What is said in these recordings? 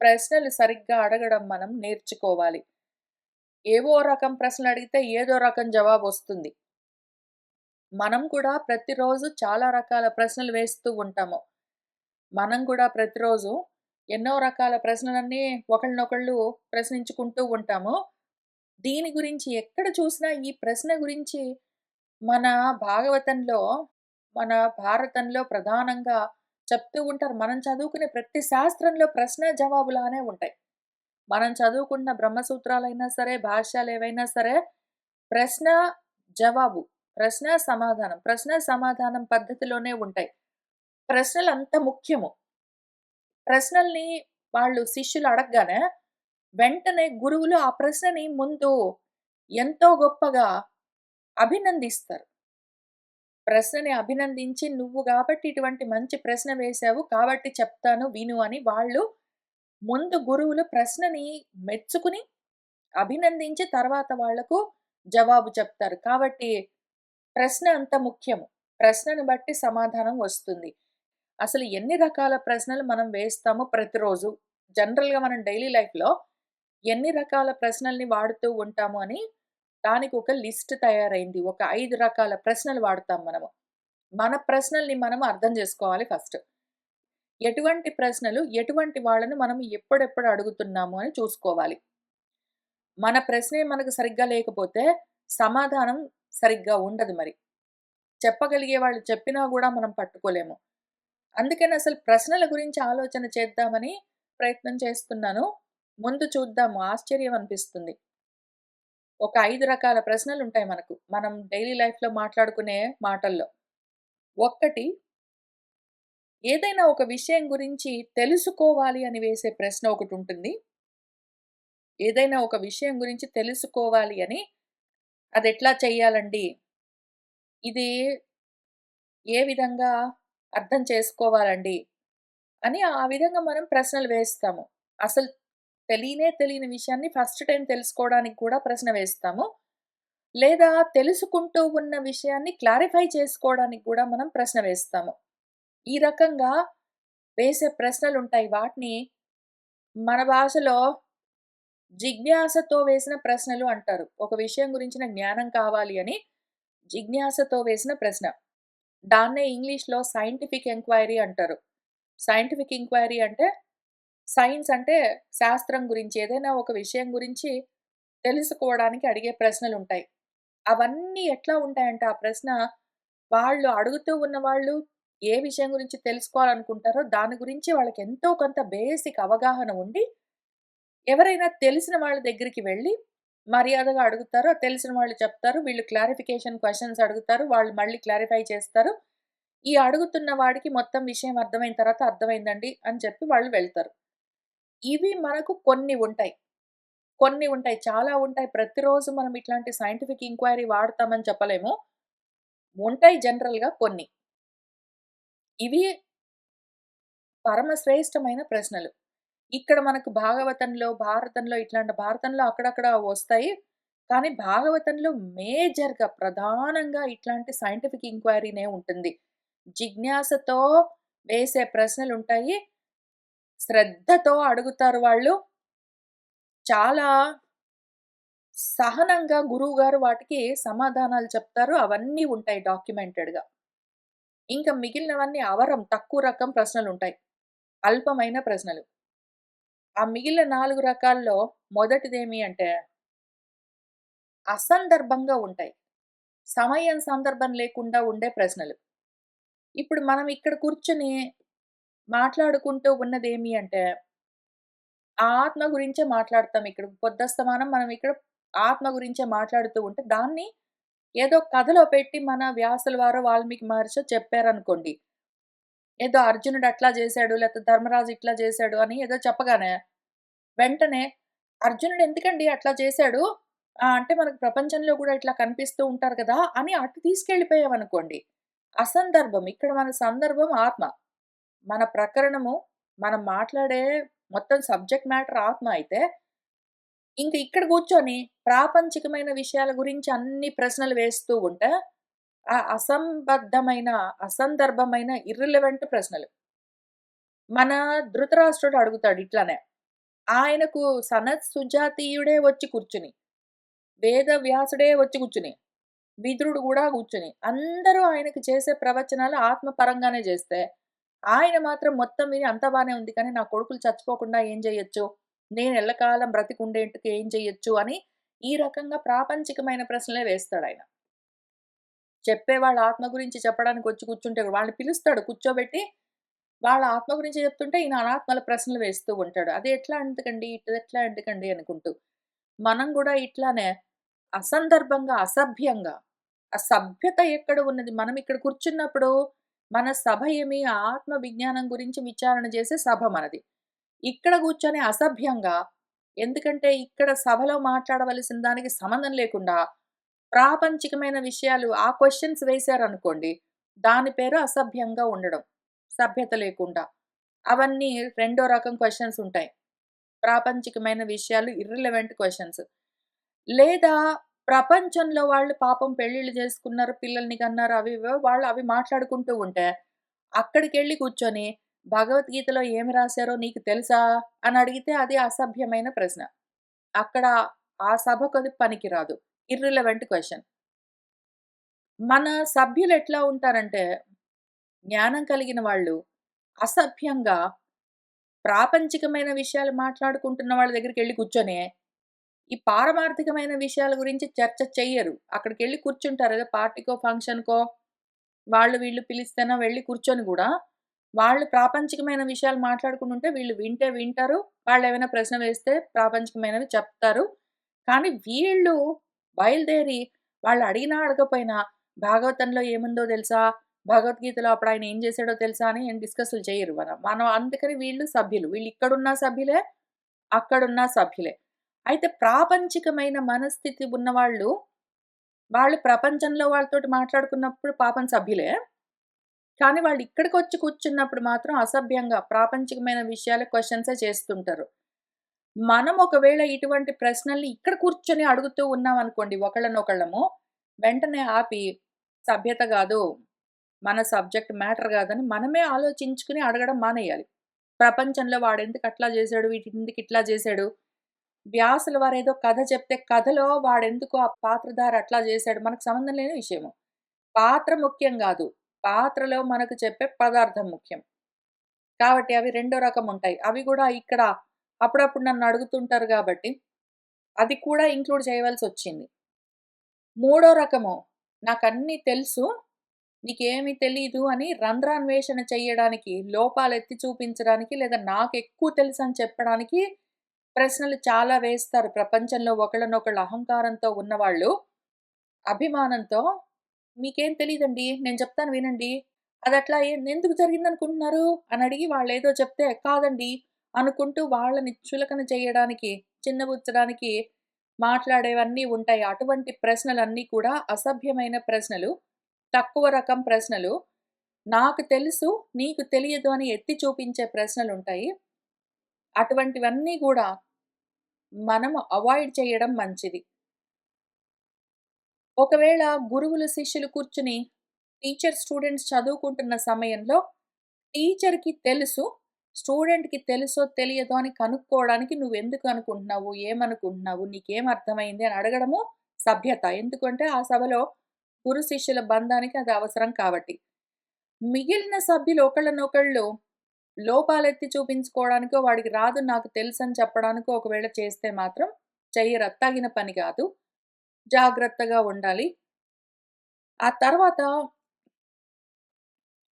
ప్రశ్నలు సరిగ్గా అడగడం మనం నేర్చుకోవాలి. ఏవో రకం ప్రశ్నలు అడిగితే ఏదో రకం జవాబు వస్తుంది. మనం కూడా ప్రతిరోజు చాలా రకాల ప్రశ్నలు వేస్తూ ఉంటాము. మనం కూడా ప్రతిరోజు ఎన్నో రకాల ప్రశ్నలన్నీ ఒకళ్ళనొకళ్ళు ప్రశ్నించుకుంటూ ఉంటాము. దీని గురించి ఎక్కడ చూసినా ఈ ప్రశ్న గురించి మన భాగవతంలో, మన భారతంలో ప్రధానంగా చెప్తూ ఉంటారు. మనం చదువుకునే ప్రతి శాస్త్రంలో ప్రశ్న జవాబులానే ఉంటాయి. మనం చదువుకున్న బ్రహ్మసూత్రాలైనా సరే, భాష్యాలేవైనా సరే ప్రశ్న, జవాబు, ప్రశ్న, సమాధానం, ప్రశ్న, సమాధానం పద్ధతిలోనే ఉంటాయి. ప్రశ్నలు అంత ముఖ్యము. ప్రశ్నల్ని వాళ్ళు శిష్యులు అడగగానే వెంటనే గురువులు ఆ ప్రశ్నని ముందు ఎంతో గొప్పగా అభినందిస్తారు. ప్రశ్నని అభినందించి "నువ్వు కాబట్టి ఇటువంటి మంచి ప్రశ్న వేశావు కాబట్టి చెప్తాను విను" అని వాళ్ళు ముందు గురువులు ప్రశ్నని మెచ్చుకుని, అభినందించి తర్వాత వాళ్ళకు జవాబు చెప్తారు. కాబట్టి ప్రశ్న అంత ముఖ్యము. ప్రశ్నను బట్టి సమాధానం వస్తుంది. అసలు ఎన్ని రకాల ప్రశ్నలు మనం వేస్తామో ప్రతిరోజు జనరల్‌గా మనం డైలీ లైఫ్‌లో ఎన్ని రకాల ప్రశ్నల్ని వాడుతూ ఉంటాము అని దానికి ఒక లిస్ట్ తయారైంది. ఒక ఐదు రకాల ప్రశ్నలు వాడతాం మనము. మన ప్రశ్నల్ని మనం అర్థం చేసుకోవాలి ఫస్ట్. ఎటువంటి ప్రశ్నలు, ఎటువంటి వాళ్ళను మనం ఎప్పుడెప్పుడు అడుగుతున్నాము అని చూసుకోవాలి. మన ప్రశ్నే మనకు సరిగ్గా లేకపోతే సమాధానం సరిగ్గా ఉండదు మరి. చెప్పగలిగే వాళ్ళు చెప్పినా కూడా మనం పట్టుకోలేము. అందుకని అసలు ప్రశ్నల గురించి ఆలోచన చేద్దామని ప్రయత్నం చేస్తున్నాను. ముందు చూద్దాము ఆశ్చర్యం అనిపిస్తుంది. ఒక ఐదు రకాల ప్రశ్నలు ఉంటాయి మనకు. మనం డైలీ లైఫ్‌లో మాట్లాడుకునే మాటల్లో. ఒక్కటి ఏదైనా ఒక విషయం గురించి తెలుసుకోవాలి అని వేసే ప్రశ్న ఒకటి ఉంటుంది ఏదైనా ఒక విషయం గురించి తెలుసుకోవాలి అని అది ఎట్లా చెయ్యాలండి? ఇది ఏ విధంగా అర్థం చేసుకోవాలండి? అని ఆ విధంగా మనం ప్రశ్నలు వేస్తాము. అసలు తెలియనే తెలియని విషయాన్ని ఫస్ట్ టైం తెలుసుకోవడానికి కూడా ప్రశ్న వేస్తాము. లేదా తెలుసుకుంటూ ఉన్న విషయాన్ని క్లారిఫై చేసుకోవడానికి కూడా మనం ప్రశ్న వేస్తాము. ఈ రకంగా వేసే ప్రశ్నలు ఉంటాయి వాటిని మన భాషలో జిజ్ఞాసతో వేసిన ప్రశ్నలు అంటారు. ఒక విషయం గురించిన జ్ఞానం కావాలి అని జిజ్ఞాసతో వేసిన ప్రశ్న. దాన్నే ఇంగ్లీష్‌లో సైంటిఫిక్ ఎంక్వైరీ అంటారు. సైంటిఫిక్ ఎంక్వైరీ అంటే సైన్స్ అంటే శాస్త్రం గురించి ఏదైనా ఒక విషయం గురించి తెలుసుకోవడానికి అడిగే ప్రశ్నలు ఉంటాయి అవన్నీ ఎట్లా ఉంటాయంటే ఆ ప్రశ్న వాళ్ళు అడుగుతూ ఉన్న వాళ్ళు ఏ విషయం గురించి తెలుసుకోవాలనుకుంటారో దాని గురించి వాళ్ళకి ఎంతో కొంత బేసిక్ అవగాహన ఉండి, ఎవరైనా తెలిసిన వాళ్ళ దగ్గరికి వెళ్ళి మర్యాదగా అడుగుతారో తెలిసిన వాళ్ళు చెప్తారు. వీళ్ళు క్లారిఫికేషన్ క్వశ్చన్స్ అడుగుతారు. వాళ్ళు మళ్ళీ క్లారిఫై చేస్తారు. ఈ అడుగుతున్న వాడికి మొత్తం విషయం అర్థమైన తర్వాత అర్థమైందండి అని చెప్పి వాళ్ళు వెళ్తారు. ఇవి మనకు కొన్ని ఉంటాయి. కొన్ని ఉంటాయి. చాలా ఉంటాయి. ప్రతిరోజు మనం ఇట్లాంటి సైంటిఫిక్ ఇంక్వైరీ వాడతామని చెప్పలేము. ఉంటాయి జనరల్‌గా కొన్ని. ఇవి పరమశ్రేష్టమైన ప్రశ్నలు. ఇక్కడ మనకు భాగవతంలో, భారతంలో ఇట్లాంటి భారతంలో అక్కడక్కడ వస్తాయి. కానీ భాగవతంలో మేజర్‌గా ప్రధానంగా ఇట్లాంటి సైంటిఫిక్ ఇంక్వైరీనే ఉంటుంది. జిజ్ఞాసతో వేసే ప్రశ్నలు ఉంటాయి శ్రద్ధతో అడుగుతారు వాళ్ళు. చాలా సహనంగా గురువు గారు వాటికి సమాధానాలు చెప్తారు. అవన్నీ ఉంటాయి డాక్యుమెంటెడ్‌గా. ఇంకా మిగిలినవన్నీ అవరం తక్కువ రకం ప్రశ్నలు ఉంటాయి అల్పమైన ప్రశ్నలు. ఆ మిగిలిన నాలుగు రకాల్లో మొదటిదేమి అంటే అసందర్భంగా ఉంటాయి. సమయం, సందర్భం లేకుండా ఉండే ప్రశ్నలు. ఇప్పుడు మనం ఇక్కడ కూర్చొని మాట్లాడుకుంటూ ఉన్నదేమి అంటే ఆత్మ గురించే మాట్లాడతాం ఇక్కడ. పొద్దస్తమానం మనం ఇక్కడ ఆత్మ గురించే మాట్లాడుతూ ఉంటే దాన్ని ఏదో కథలో పెట్టి మన వ్యాసుల వారో, వాల్మీకి మహర్షి చెప్పారనుకోండి. ఏదో అర్జునుడు అట్లా చేశాడు లేకపోతే ధర్మరాజు ఇట్లా చేశాడు అని ఏదో చెప్పగానే వెంటనే అర్జునుడు ఎందుకండి అట్లా చేశాడు? అంటే మనకు ప్రపంచంలో కూడా ఇట్లా కనిపిస్తూ ఉంటారు కదా! అని అటు తీసుకెళ్ళిపోయామనుకోండి. అసందర్భం. ఇక్కడ మన సందర్భం ఆత్మ. మన ప్రకరణము, మనం మాట్లాడే మొత్తం సబ్జెక్ట్ మ్యాటర్ ఆత్మ అయితే, ఇంక ఇక్కడ కూర్చొని ప్రాపంచికమైన విషయాల గురించి అన్ని ప్రశ్నలు వేస్తూ ఉంటే, ఆ అసంబద్ధమైన, అసందర్భమైన ఇర్రిలెవెంట్ ప్రశ్నలు. మన ధృతరాష్ట్రుడు అడుగుతాడు ఇట్లానే. ఆయనకు సనత్ సుజాతీయుడే వచ్చి కూర్చుని, వేదవ్యాసుడే వచ్చి కూర్చుని, విదురుడు కూడా కూర్చుని, అందరూ ఆయనకు చేసే ప్రవచనాలు ఆత్మపరంగానే చేస్తే, ఆయన మాత్రం మొత్తం విని అంతా బాగానే ఉంది కానీ నా కొడుకులు చచ్చిపోకుండా ఏం చేయొచ్చు నేను ఎల్లకాలం బ్రతికుండేందుకు ఏం చేయొచ్చు అని ఈ రకంగా ప్రాపంచికమైన ప్రశ్నలే వేస్తాడు ఆయన చెప్పే వాళ్ళ ఆత్మ గురించి చెప్పడానికి వచ్చి కూర్చుంటే వాళ్ళని పిలుస్తాడు కూర్చోబెట్టి, వాళ్ళ ఆత్మ గురించి చెప్తుంటే ఈయన అనాత్మల ప్రశ్నలు వేస్తూ ఉంటాడు. అది ఎట్లా ఎందుకండి? ఎట్లా ఎందుకండి? అనుకుంటూ. మనం కూడా ఇట్లానే అసందర్భంగా, అసభ్యంగా, ఆ సభ్యత ఎక్కడ ఉన్నది? మనం ఇక్కడ కూర్చున్నప్పుడు మన సభ ఏమి ఆత్మ విజ్ఞానం గురించి విచారణ చేసే సభ మనది. ఇక్కడ కూర్చొని అసభ్యంగా ఎందుకంటే ఇక్కడ సభలో మాట్లాడవలసిన దానికి సంబంధం లేకుండా ప్రాపంచికమైన విషయాలు ఆ క్వశ్చన్స్ వేశారనుకోండి, దాని పేరు అసభ్యంగా ఉండడం. సభ్యత లేకుండా. అవన్నీ రెండో రకం క్వశ్చన్స్ ఉంటాయి. ప్రాపంచికమైన విషయాలు ఇర్రిలవెంట్ క్వశ్చన్స్ లేదా ప్రపంచంలో వాళ్ళు పాపం పెళ్ళిళ్ళు చేసుకున్నారు, పిల్లల్ని కన్నారు అవి వాళ్ళు అవి మాట్లాడుకుంటూ ఉంటే, అక్కడికి వెళ్ళి కూర్చొని భగవద్గీతలో ఏమి రాశారో నీకు తెలుసా? అని అడిగితే అది అసభ్యమైన ప్రశ్న. అక్కడ ఆ సభకది పనికిరాదు. ఇర్రిలవెంట్ క్వశ్చన్ మన సభ్యులు ఎట్లా ఉంటారంటే, జ్ఞానం కలిగిన వాళ్ళు అసభ్యంగా ప్రాపంచికమైన విషయాలు మాట్లాడుకుంటున్న వాళ్ళ దగ్గరికి వెళ్ళి కూర్చొని, ఈ పారమార్థికమైన విషయాల గురించి చర్చ చెయ్యరు. అక్కడికెళ్ళి కూర్చుంటారు. ఏదో పార్టీకో, ఫంక్షన్‌కో వాళ్ళు వీళ్ళు పిలిస్తేనో వెళ్ళి కూర్చొని కూడా వాళ్ళు ప్రాపంచికమైన విషయాలు మాట్లాడుకుంటుంటే వీళ్ళు వింటే వింటారు. వాళ్ళు ఏమైనా ప్రశ్న వేస్తే ప్రాపంచికమైనవి చెప్తారు. కానీ వీళ్ళు బయలుదేరి వాళ్ళు అడిగినా అడగపోయినా భాగవతంలో ఏముందో తెలుసా? భగవద్గీతలో అప్పుడు ఆయన ఏం చేశాడో తెలుసా? అని ఏం డిస్కస్‌లు చేయరు మనం. మనం అందుకని వీళ్ళు సభ్యులు. వీళ్ళు ఇక్కడున్న సభ్యులే, అక్కడున్న సభ్యులే. అయితే ప్రాపంచికమైన మనస్థితి ఉన్నవాళ్ళు, వాళ్ళు ప్రపంచంలో వాళ్ళతోటి మాట్లాడుకున్నప్పుడు పాపం సభ్యులే. కానీ వాళ్ళు ఇక్కడికి వచ్చి కూర్చున్నప్పుడు మాత్రం అసభ్యంగా ప్రాపంచికమైన విషయాలు క్వశ్చన్సే చేస్తుంటారు. మనం ఒకవేళ ఇటువంటి ప్రశ్నల్ని ఇక్కడ కూర్చొని అడుగుతూ ఉన్నాం అనుకోండి ఒకళ్ళనొకళ్ళము, వెంటనే ఆపి సభ్యత కాదు మన సబ్జెక్ట్ మ్యాటర్ కాదని మనమే ఆలోచించుకుని అడగడం మానేయాలి. ప్రపంచంలో వాడు ఎందుకు అట్లా చేశాడు? వీటి ఎందుకు ఇట్లా చేశాడు? వ్యాసుల వారేదో కథ చెప్తే కథలో వాడెందుకు ఆ పాత్రధారి అట్లా చేశాడు? మనకు సంబంధం లేని విషయము. పాత్ర ముఖ్యం కాదు పాత్రలో మనకు చెప్పే పదార్థం ముఖ్యం. కాబట్టి అవి రెండో రకం ఉంటాయి. అవి కూడా ఇక్కడ అప్పుడప్పుడు నన్ను అడుగుతుంటారు కాబట్టి అది కూడా ఇంక్లూడ్ చేయవలసి వచ్చింది మూడో రకము నాకు అన్నీ తెలుసు, నీకేమీ తెలీదు అని రంధ్రాన్వేషణ చెయ్యడానికి, లోపాలెత్తి చూపించడానికి లేదా నాకు ఎక్కువ తెలుసు అని చెప్పడానికి ప్రశ్నలు చాలా వేస్తారు. ప్రపంచంలో ఒకళ్ళనొకళ్ళు అహంకారంతో ఉన్నవాళ్ళు, అభిమానంతో మీకేం తెలియదండి నేను చెప్తాను వినండి. అదట్లా ఎ ఎందుకు జరిగిందనుకుంటున్నారు? అని అడిగి వాళ్ళు ఏదో చెప్తే కాదండి అనుకుంటూ వాళ్ళని చులకన చేయడానికి, చిన్నబుచ్చడానికి మాట్లాడేవన్నీ ఉంటాయి. అటువంటి ప్రశ్నలన్నీ కూడా అసభ్యమైన ప్రశ్నలు. తక్కువ రకం ప్రశ్నలు. నాకు తెలుసు, నీకు తెలియదు అని ఎత్తి చూపించే ప్రశ్నలు ఉంటాయి అటువంటివన్నీ కూడా మనము అవాయిడ్ చేయడం మంచిది. ఒకవేళ గురువులు, శిష్యులు కూర్చుని టీచర్, స్టూడెంట్స్ చదువుకుంటున్న సమయంలో టీచర్‌కి తెలుసు, స్టూడెంట్‌కి తెలుసో తెలియదో అని కనుక్కోవడానికి నువ్వెందుకు అనుకుంటున్నావు? ఏమనుకుంటున్నావు? నీకేం అర్థమైంది? అని అడగడము సభ్యత. ఎందుకంటే ఆ సభలో గురు శిష్యుల బంధానికి అది అవసరం కాబట్టి. మిగిలిన సభ్యులు ఒకళ్ళనొకళ్ళు లోపాలెత్తి చూపించుకోవడానికో, వాడికి రాదు నాకు తెలుసు అని చెప్పడానికో ఒకవేళ చేస్తే మాత్రం చెయ్యి రత్తాగిన తగిన పని కాదు జాగ్రత్తగా ఉండాలి. ఆ తర్వాత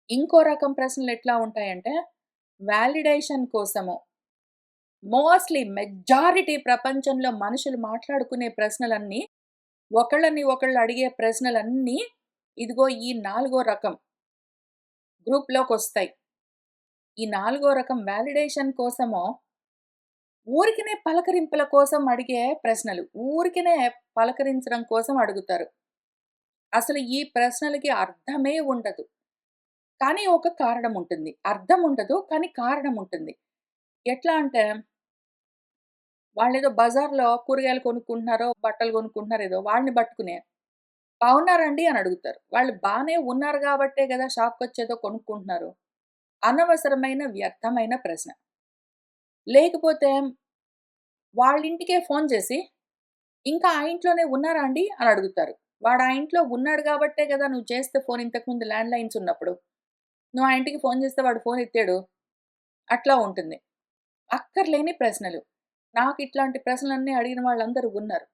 ఇంకో రకం ప్రశ్నలు ఎట్లా ఉంటాయంటే, వ్యాలిడేషన్ కోసము మోస్ట్‌లీ మెజారిటీ ప్రపంచంలో మనుషులు మాట్లాడుకునే ప్రశ్నలన్నీ, ఒకళ్ళని ఒకళ్ళు అడిగే ప్రశ్నలన్నీ ఇదిగో ఈ నాలుగో రకం గ్రూప్లోకి వస్తాయి ఈ నాలుగో రకం వ్యాలిడేషన్ కోసమో ఊరికినే పలకరింపుల కోసం అడిగే ప్రశ్నలు. ఊరికినే పలకరించడం కోసం అడుగుతారు. అసలు ఈ ప్రశ్నలకి అర్థమే ఉండదు. కానీ ఒక కారణం ఉంటుంది. అర్థం ఉండదు. కానీ కారణం ఉంటుంది. ఎట్లా అంటే వాళ్ళు ఏదో బజార్‌లో కూరగాయలు కొనుక్కుంటున్నారో, బట్టలు కొనుక్కుంటున్నారో ఏదో వాళ్ళని పట్టుకునే బాగున్నారండి అని అడుగుతారు. వాళ్ళు బాగానే ఉన్నారు కాబట్టే కదా షాప్కి వచ్చేదో కొనుక్కుంటున్నారు. అనవసరమైన వ్యర్థమైన ప్రశ్న. లేకపోతే వాళ్ళ ఇంటికే ఫోన్ చేసి, "ఇంకా ఆ ఇంట్లోనే ఉన్నారా అండి?" అని అడుగుతారు. వాడు ఆ ఇంట్లో ఉన్నాడు కాబట్టే కదా నువ్వు చేస్తే ఫోన్ ఇంతకుముందు ల్యాండ్‌లైన్స్ ఉన్నప్పుడు. నువ్వు ఆ ఇంటికి ఫోన్ చేస్తే వాడు ఫోన్ ఎత్తాడు. అట్లా ఉంటుంది. అక్కర్లేని ప్రశ్నలు. నాకు ఇట్లాంటి ప్రశ్నలన్నీ అడిగిన వాళ్ళందరూ ఉన్నారు.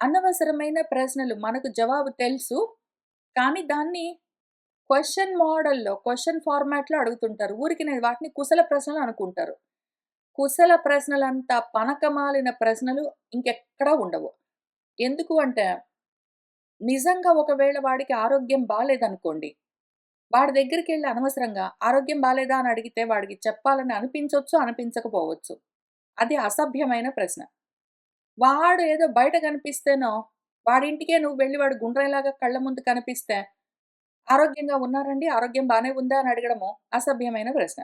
అనవసరమైన ప్రశ్నలు. మనకు జవాబు తెలుసు. కానీ దాన్ని క్వశ్చన్ మోడల్‌లో, క్వశ్చన్ ఫార్మాట్‌లో అడుగుతుంటారు. ఊరికినే వాటిని కుశల ప్రశ్నలు అనుకుంటారు. కుశల ప్రశ్నలంత పనకమాలిన ప్రశ్నలు ఇంకెక్కడా ఉండవు. ఎందుకు అంటే, నిజంగా ఒకవేళ వాడికి ఆరోగ్యం బాగాలేదనుకోండి వాడి దగ్గరికి వెళ్ళి అనవసరంగా ఆరోగ్యం బాగాలేదా అని అడిగితే వాడికి చెప్పాలని అనిపించవచ్చు అనిపించకపోవచ్చు. అది అసభ్యమైన ప్రశ్న. వాడు ఏదో బయట కనిపిస్తేనో, వాడింటికే నువ్వు వెళ్ళి వాడు గుండ్రంలాగా కళ్ళ ముందు కనిపిస్తే, ఆరోగ్యంగా ఉన్నారండి? ఆరోగ్యం బాగానే ఉందా? అని అడగడము అసభ్యమైన ప్రశ్న.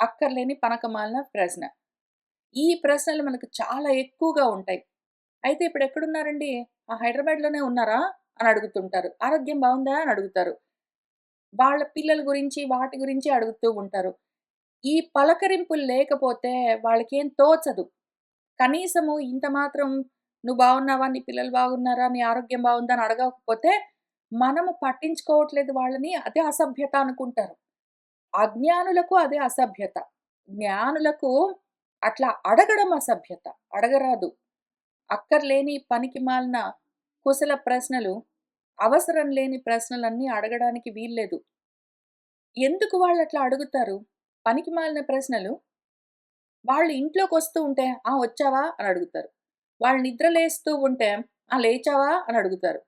అక్కర్లేని పనకమాలిన ప్రశ్న. ఈ ప్రశ్నలు మనకు చాలా ఎక్కువగా ఉంటాయి. అయితే ఇప్పుడు ఎక్కడున్నారండి? ఆ! హైదరాబాద్‌లోనే ఉన్నారా? అని అడుగుతుంటారు. ఆరోగ్యం బాగుందా అని అడుగుతారు. వాళ్ళ పిల్లల గురించి, వాటి గురించి అడుగుతూ ఉంటారు. ఈ పలకరింపులు లేకపోతే వాళ్ళకేం తోచదు. కనీసము ఇంత మాత్రం "నువ్వు బాగున్నావా? నీ పిల్లలు బాగున్నారా? నీ ఆరోగ్యం బాగుందా?" అని అడగకపోతే, మనము పట్టించుకోవట్లేదు వాళ్ళని అదే అసభ్యత అనుకుంటారు. అజ్ఞానులకు అదే అసభ్యత. జ్ఞానులకు అట్లా అడగడం అసభ్యత. అడగరాదు. అక్కర్లేని పనికి మాలిన కుశల ప్రశ్నలు, అవసరం లేని ప్రశ్నలన్నీ అడగడానికి వీల్లేదు. ఎందుకు వాళ్ళు అట్లా అడుగుతారు? పనికి మాలిన ప్రశ్నలు. వాళ్ళు ఇంట్లోకి వస్తూ ఉంటే, "ఆ! వచ్చావా?" అని అడుగుతారు. వాళ్ళు నిద్ర లేస్తూ ఉంటే, "ఆ! లేచావా?" అని అడుగుతారు.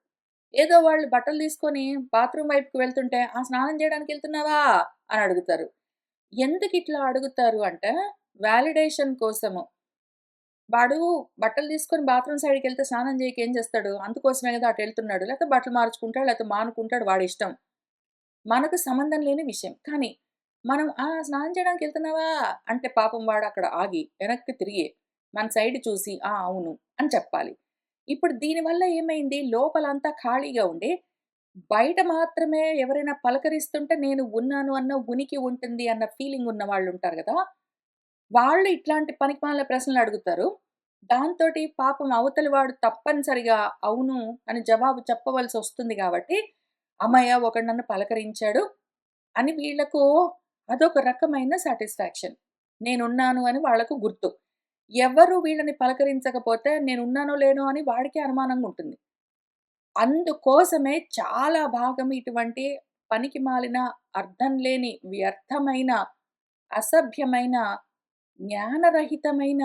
ఏదో వాళ్ళు బట్టలు తీసుకొని బాత్రూమ్ వైపుకి వెళ్తుంటే, "ఆ! స్నానం చేయడానికి వెళ్తున్నావా అని అడుగుతారు. ఎందుకిట్లా అడుగుతారు అంటే, వ్యాలిడేషన్ కోసము. వాడు బట్టలు తీసుకొని బాత్రూమ్ సైడ్‌కెళ్తే స్నానం చేయక ఏం చేస్తాడు? అందుకోసమే కదా అటు వెళ్తున్నాడు లేకపోతే బట్టలు మార్చుకుంటాడు, లేకపోతే మానుకుంటాడు వాడిష్టం. మనకు సంబంధం లేని విషయం. కానీ మనం "ఆ! స్నానం చేయడానికి వెళ్తున్నావా అంటే పాపం వాడు అక్కడ ఆగి, వెనక్కి తిరిగి, మన సైడ్ చూసి, "ఆ! అవును" అని చెప్పాలి. ఇప్పుడు దీనివల్ల ఏమైంది? లోపలంతా ఖాళీగా ఉండి, బయట మాత్రమే ఎవరైనా పలకరిస్తుంటే నేను ఉన్నాను అన్న ఉనికి ఉంటుంది అన్న ఫీలింగ్ ఉన్న వాళ్ళు ఉంటారు కదా వాళ్ళు ఇట్లాంటి పనికిమాలిన ప్రశ్నలు అడుగుతారు. దాంతోటి పాపం అవతలి వాడు తప్పనిసరిగా అవును అని జవాబు చెప్పవలసి వస్తుంది కాబట్టి అమ్మయ్య ఒకడు నన్ను పలకరించాడు అని వీళ్ళకు అదొక రకమైన సాటిస్ఫాక్షన్. నేనున్నాను అని వాళ్ళకు గుర్తు. ఎవరు వీళ్ళని పలకరించకపోతే నేను ఉన్నానో లేనో అని వాడికే అనుమానంగా ఉంటుంది. అందుకోసమే చాలా భాగం ఇటువంటి పనికి మాలిన అర్థం లేని, వ్యర్థమైన, అసభ్యమైన, జ్ఞానరహితమైన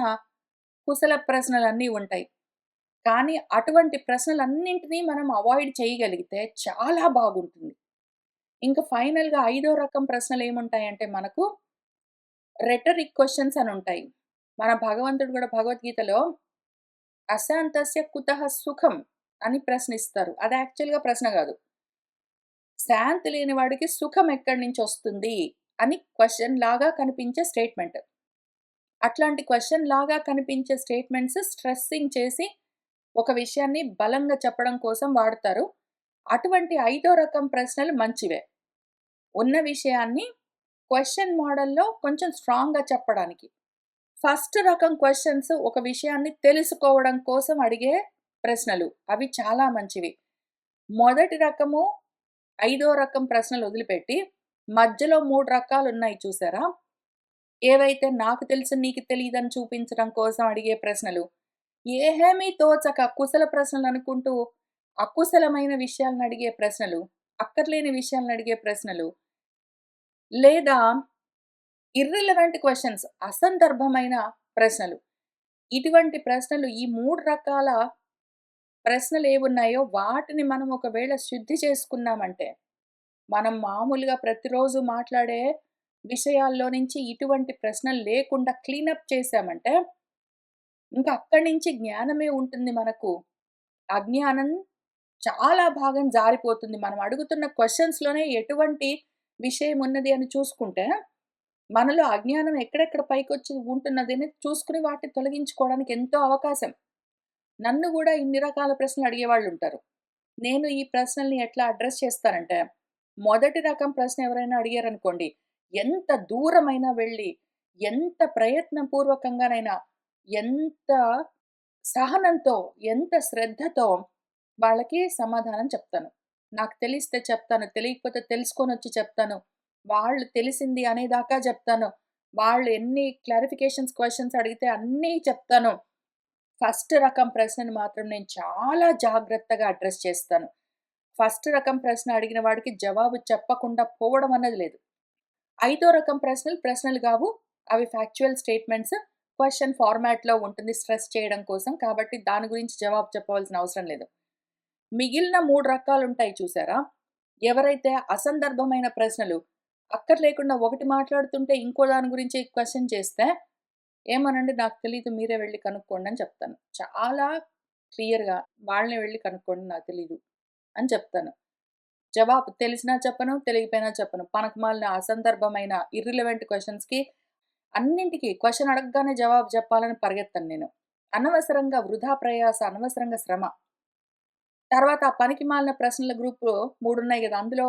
కుశల ప్రశ్నలన్నీ ఉంటాయి. కానీ అటువంటి ప్రశ్నలన్నింటినీ మనం అవాయిడ్ చేయగలిగితే చాలా బాగుంటుంది. ఇంకా ఫైనల్‌గా ఐదో రకం ప్రశ్నలు ఏముంటాయంటే మనకు రెటరిక్ క్వెషన్స్ ఉంటాయి మన భగవంతుడు కూడా భగవద్గీతలో అశాంతస్య కుతః సుఖం అని ప్రశ్నిస్తారు. అది యాక్చువల్‌గా ప్రశ్న కాదు శాంతి లేని వాడికి సుఖం ఎక్కడి నుంచి వస్తుంది అని క్వశ్చన్ లాగా కనిపించే స్టేట్‌మెంట్. అట్లాంటి క్వశ్చన్ లాగా కనిపించే స్టేట్‌మెంట్స్ స్ట్రెస్సింగ్ చేసి ఒక విషయాన్ని బలంగా చెప్పడం కోసం వాడతారు. అటువంటి ఐదో రకం ప్రశ్నలు మంచివే. ఉన్న విషయాన్ని క్వశ్చన్ మోడల్‌లో కొంచెం స్ట్రాంగ్‌గా చెప్పడానికి. ఫస్ట్ రకం క్వశ్చన్స్ ఒక విషయాన్ని తెలుసుకోవడం కోసం అడిగే ప్రశ్నలు. అవి చాలా మంచివి. మొదటి రకము, ఐదో రకం ప్రశ్నలు వదిలిపెట్టి మధ్యలో మూడు రకాలు ఉన్నాయి చూసారా? ఏవైతే నాకు తెలుసు నీకు తెలియదని చూపించడం కోసం అడిగే ప్రశ్నలు. ఏమీ తోచక కుశల ప్రశ్నలు అనుకుంటూ అకుశలమైన విషయాలను అడిగే ప్రశ్నలు, అక్కర్లేని విషయాలను అడిగే ప్రశ్నలు. లేదా ఇర్రిలవెంట్ క్వశ్చన్స్ అసందర్భమైన ప్రశ్నలు. ఇటువంటి ప్రశ్నలు ఈ మూడు రకాల ప్రశ్నలు ఏమున్నాయో వాటిని మనం ఒకవేళ శుద్ధి చేసుకున్నామంటే, మనం మామూలుగా ప్రతిరోజు మాట్లాడే విషయాల్లో నుంచి ఇటువంటి ప్రశ్నలు లేకుండా క్లీనప్ చేశామంటే, ఇంకా అక్కడి నుంచి జ్ఞానమే ఉంటుంది మనకు. అజ్ఞానం చాలా భాగం జారిపోతుంది. మనం అడుగుతున్న క్వశ్చన్స్లోనే ఎటువంటి విషయం ఉన్నది అని చూసుకుంటే, మనలో అజ్ఞానం ఎక్కడెక్కడ పైకొచ్చి ఉంటున్నదని చూసుకుని వాటిని తొలగించుకోవడానికి ఎంతో అవకాశం. నన్ను కూడా ఇన్ని రకాల ప్రశ్నలు అడిగేవాళ్ళుంటారు. నేను ఈ ప్రశ్నల్ని ఎట్లా అడ్రస్ చేస్తానంటే, మొదటి రకం ప్రశ్న ఎవరైనా అడిగారనుకోండి, ఎంత దూరమైనా వెళ్ళి ఎంత ప్రయత్నపూర్వకంగానైనా ఎంత సహనంతో, ఎంత శ్రద్ధతో వాళ్ళకి సమాధానం చెప్తాను. నాకు తెలిస్తే చెప్తాను. తెలియకపోతే తెలుసుకొని వచ్చి చెప్తాను. వాళ్ళు తెలిసింది అనేదాకా చెప్తాను. వాళ్ళు ఎన్ని క్లారిఫికేషన్స్ క్వశ్చన్స్ అడిగితే అన్నీ చెప్తాను. ఫస్ట్ రకం ప్రశ్నను మాత్రం నేను చాలా జాగ్రత్తగా అడ్రస్ చేస్తాను. ఫస్ట్ రకం ప్రశ్న అడిగిన వాడికి జవాబు చెప్పకుండా పోవడం అన్నది లేదు. ఐదో రకం ప్రశ్నలు ప్రశ్నలు కావు అవి ఫ్యాక్చువల్ స్టేట్మెంట్స్. క్వశ్చన్ ఫార్మాట్‌లో ఉంటుంది స్ట్రెస్ చేయడం కోసం. కాబట్టి దాని గురించి జవాబు చెప్పవలసిన అవసరం లేదు. మిగిలిన మూడు రకాలు ఉంటాయి చూసారా? ఎవరైతే అసందర్భమైన ప్రశ్నలు అక్కర్లేకుండా ఒకటి మాట్లాడుతుంటే ఇంకో దాని గురించి క్వశ్చన్ చేస్తే, ఏమనండి నాకు తెలియదు మీరే వెళ్ళి కనుక్కోండి అని చెప్తాను. చాలా క్లియర్‌గా వాళ్ళనే వెళ్ళి కనుక్కోండి నాకు తెలీదు అని చెప్తాను. జవాబు తెలిసినా చెప్పను, తెలియకపోయినా చెప్పను. పనకమాలిన అసందర్భమైన ఇర్రిలవెంట్ క్వశ్చన్స్కి అన్నింటికి క్వశ్చన్ అడగగానే జవాబు చెప్పాలని పరిగెత్తాను నేను. అనవసరంగా వృధా ప్రయాస, అనవసరంగా శ్రమ. తర్వాత ఆ పనికిమాలిన ప్రశ్నల గ్రూపు 3 ఉన్నాయి అందులో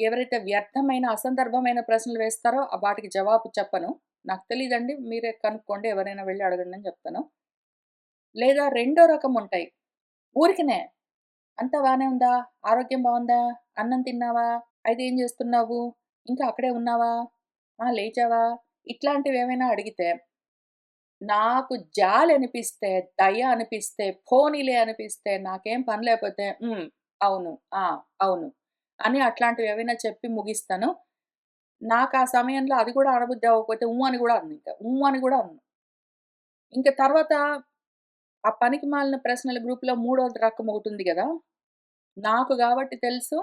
ఎవరైతే వ్యర్థమైన, అసందర్భమైన ప్రశ్నలు వేస్తారో వాటికి జవాబు చెప్పను. నాకు తెలియదండి మీరే కనుక్కోండి ఎవరైనా వెళ్ళి అడగండి అని చెప్తాను. లేదా రెండో రకం ఉంటాయి. ఊరికినే అంతా బాగానే ఉందా? ఆరోగ్యం బాగుందా అన్నం తిన్నావా? అయితే ఏం చేస్తున్నావు? ఇంకా అక్కడే ఉన్నావా? ఆ! లేచావా? ఇట్లాంటివేమైనా అడిగితే నాకు జాలనిపిస్తే, దయ అనిపిస్తే, పోనీలే అనిపిస్తే, నాకేం పని లేకపోతే అవును. ఆ! అవును. అని అట్లాంటివి ఏవైనా చెప్పి ముగిస్తాను. నాకు ఆ సమయంలో అది కూడా అనబుద్ధి అవ్వకపోతే ఊ అని కూడా అననింక. ఊ అని కూడా అనను. ఇంక తర్వాత ఆ పనికిమాలిన ప్రశ్నల గ్రూప్‌లో మూడో రకం ఒకటి ఉంది కదా నాకు కాబట్టి తెలుసు.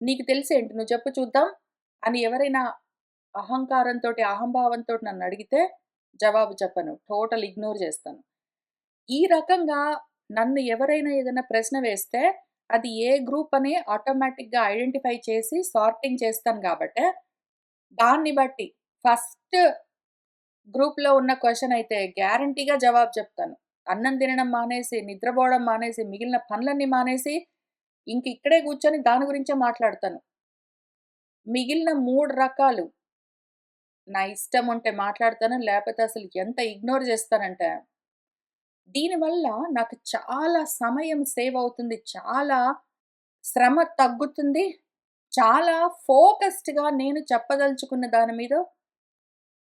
నీకు తెలిసేంటి నువ్వు చెప్పు చూద్దాం అని ఎవరైనా అహంకారంతోటి, నన్ను అడిగితే జవాబు చెప్పను. టోటల్ ఇగ్నోర్ చేస్తాను. ఈ రకంగా నన్ను ఎవరైనా ఏదైనా ప్రశ్న వేస్తే అది ఏ గ్రూప్ అని ఆటోమేటిక్‌గా ఐడెంటిఫై చేసి సార్టింగ్ చేస్తాను కాబట్టి దాన్ని బట్టి ఫస్ట్ గ్రూప్‌లో ఉన్న క్వశ్చన్ అయితే గ్యారంటీగా జవాబు చెప్తాను. అన్నం తినడం మానేసి, నిద్రపోవడం మానేసి, మిగిలిన పనులన్నీ మానేసి ఇంక ఇక్కడే కూర్చొని దాని గురించే మాట్లాడతాను. మిగిలిన మూడు రకాలు నా ఇష్టం ఉంటే మాట్లాడతాను. లేకపోతే అసలు ఎంత ఇగ్నోర్ చేస్తానంటే దీనివల్ల నాకు చాలా సమయం సేవ్ అవుతుంది. చాలా శ్రమ తగ్గుతుంది. చాలా ఫోకస్డ్‌గా నేను చెప్పదలుచుకున్న దాని మీద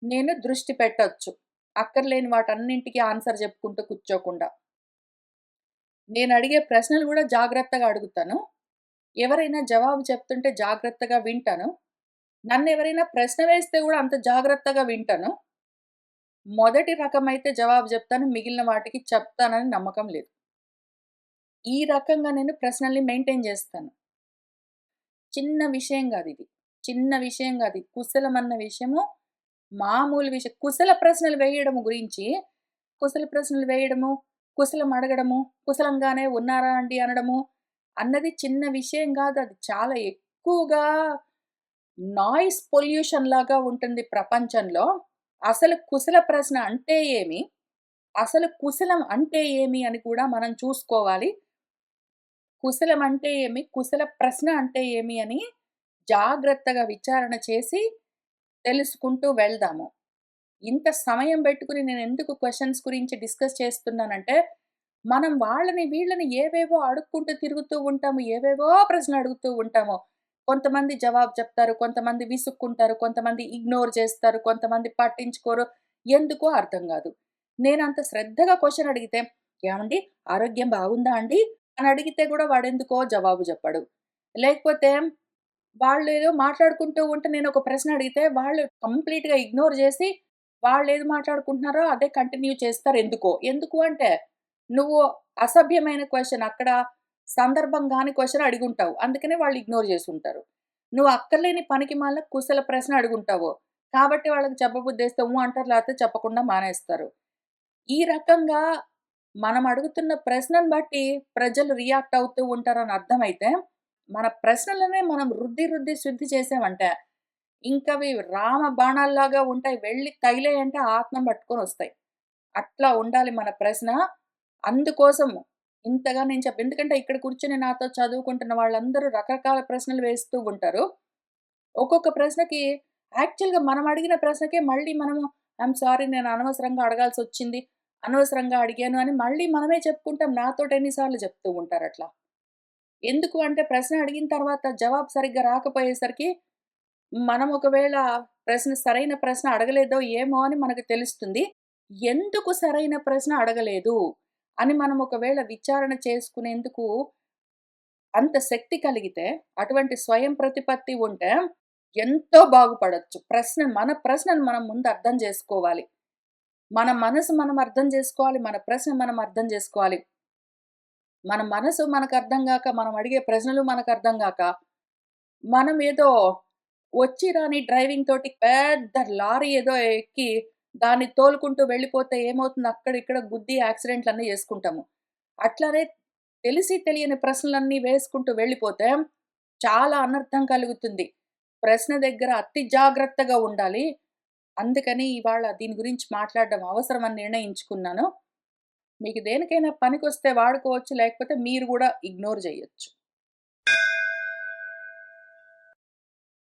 నేను దృష్టి పెట్టవచ్చు అక్కర్లేని వాటన్నింటికి ఆన్సర్ చెప్పుకుంటూ కూర్చోకుండా. నేను అడిగే ప్రశ్నలు కూడా జాగ్రత్తగా అడుగుతాను. ఎవరైనా జవాబు చెప్తుంటే జాగ్రత్తగా వింటాను. నన్ను ఎవరైనా ప్రశ్న వేస్తే కూడా అంత జాగ్రత్తగా వింటాను. మొదటి రకమైతే జవాబు చెప్తాను. మిగిలిన వాటికి చెప్తానని నమ్మకం లేదు. ఈ రకంగా నేను ప్రశ్నల్ని మెయింటైన్ చేస్తాను. చిన్న విషయం కాదు ఇది చిన్న విషయం కాదు కుశలమన్న విషయము మామూలు విషయం. కుశల ప్రశ్నలు వేయడం గురించి, కుశల ప్రశ్నలు వేయడము, కుశలం అడగడము, కుశలంగానే ఉన్నారా అండి అనడము అన్నది చిన్న విషయం కాదు అది చాలా ఎక్కువగా నాయిస్ పొల్యూషన్ లాగా ఉంటుంది ప్రపంచంలో. అసలు కుశల ప్రశ్న అంటే ఏమి? అసలు కుశలం అంటే ఏమి అని కూడా మనం చూసుకోవాలి. కుశలం అంటే ఏమి? కుశల ప్రశ్న అంటే ఏమి అని జాగ్రత్తగా విచారణ చేసి తెలుసుకుంటూ వెళ్దాము. ఇంత సమయం పెట్టుకొని నేనెందుకు క్వశ్చన్స్ గురించి డిస్కస్ చేస్తున్నానంటే, మనం వాళ్ళని వీళ్ళని ఏవేవో అడుక్కుంటూ తిరుగుతూ ఉంటాము. ఏవేవో ప్రశ్నలు అడుగుతూ ఉంటాము. కొంతమంది జవాబు చెప్తారు. కొంతమంది విసుక్కుంటారు. కొంతమంది ఇగ్నోర్ చేస్తారు. కొంతమంది పట్టించుకోరు. ఎందుకో అర్థం కాదు నేను అంత శ్రద్ధగా క్వశ్చన్ అడిగితే, ఏమండి ఆరోగ్యం బాగుందా అండి?" అని అడిగితే కూడా వాడెందుకో జవాబు చెప్పడు. లేకపోతే వాళ్ళు ఏదో మాట్లాడుకుంటూ ఉంటే నేను ఒక ప్రశ్న అడిగితే వాళ్ళు కంప్లీట్‌గా ఇగ్నోర్ చేసి వాళ్ళు ఏది మాట్లాడుకుంటున్నారో అదే కంటిన్యూ చేస్తారు ఎందుకో. ఎందుకు అంటే నువ్వు అసభ్యమైన క్వశ్చన్ అక్కడ సందర్భం గాని క్వెషన్ అడిగుంటావు. అందుకనే వాళ్ళు ఇగ్నోర్ చేసుంటారు. నువ్వు అక్కర్లేని పనికి పనికిమాలిన కుశల ప్రశ్న అడుగుంటావు. కాబట్టి వాళ్ళకి చెప్పబుద్ధేస్తే ఊ అంటారు. లేకపోతే చెప్పకుండా మానేస్తారు. ఈ రకంగా మనం అడుగుతున్న ప్రశ్నను బట్టి ప్రజలు రియాక్ట్ అవుతూ ఉంటారని అర్థమైతే, మన ప్రశ్నలనే మనం రుద్ది, రుద్ది శుద్ధి చేసామంటే, ఇంకవి రామ బాణాల్లాగా ఉంటాయి. వెళ్ళి వెళ్ళి తగిలాయంటే ఆత్మను పట్టుకొనొస్తాయి. అట్లా ఉండాలి మన ప్రశ్న. అందుకోసం ఇంతగా నేను చెప్ప ఎందుకంటే ఇక్కడ కూర్చొని నాతో చదువుకుంటున్న వాళ్ళందరూ రకరకాల ప్రశ్నలు వేస్తూ ఉంటారు. ఒక్కొక్క ప్రశ్నకి యాక్చువల్‌గా మనం అడిగిన ప్రశ్నకే మళ్ళీ మనము ఐఎమ్ సారీ నేను అనవసరంగా అడగాల్సి వచ్చింది అనవసరంగా అడిగాను అని మళ్ళీ మనమే చెప్పుకుంటాం. నాతోటి ఎన్నిసార్లు చెప్తూ ఉంటారు అట్లా ఎందుకు అంటే ప్రశ్న అడిగిన తర్వాత జవాబు సరిగ్గా రాకపోయేసరికి, మనం ఒకవేళ ప్రశ్న సరైన ప్రశ్న అడగలేదో ఏమో అని మనకు తెలుస్తుంది. ఎందుకు సరైన ప్రశ్న అడగలేదు అని మనం ఒకవేళ విచారణ చేసుకునేందుకు అంత శక్తి కలిగితే, అటువంటి స్వయం ప్రతిపత్తి ఉంటే ఎంతో బాగుపడొచ్చు. ప్రశ్న మన ప్రశ్నను మనం ముందు అర్థం చేసుకోవాలి మన మనసు మనం అర్థం చేసుకోవాలి మన ప్రశ్న మనం అర్థం చేసుకోవాలి మన మనసు మనకు అర్థం కాక మనం అడిగే ప్రశ్నలు మనకు అర్థం కాక మనం ఏదో వచ్చి రాని డ్రైవింగ్ తోటి పెద్ద లారీ ఏదో ఎక్కి, దాన్ని తోలుకుంటూ వెళ్ళిపోతే ఏమవుతుంది అక్కడిక్కడ గుద్ది యాక్సిడెంట్‌లన్నీ చేసుకుంటాము అట్లానే తెలిసి తెలియని ప్రశ్నలన్నీ వేసుకుంటూ వెళ్ళిపోతే, చాలా అనర్థం కలుగుతుంది. ప్రశ్న దగ్గర అతి జాగ్రత్తగా ఉండాలి. అందుకని ఇవాళ దీని గురించి మాట్లాడడం అవసరమని నిర్ణయించుకున్నాను. మీకు దేనికైనా పనికొస్తే వాడుకోవచ్చు. లేకపోతే మీరు కూడా ఇగ్నోర్ చేయొచ్చు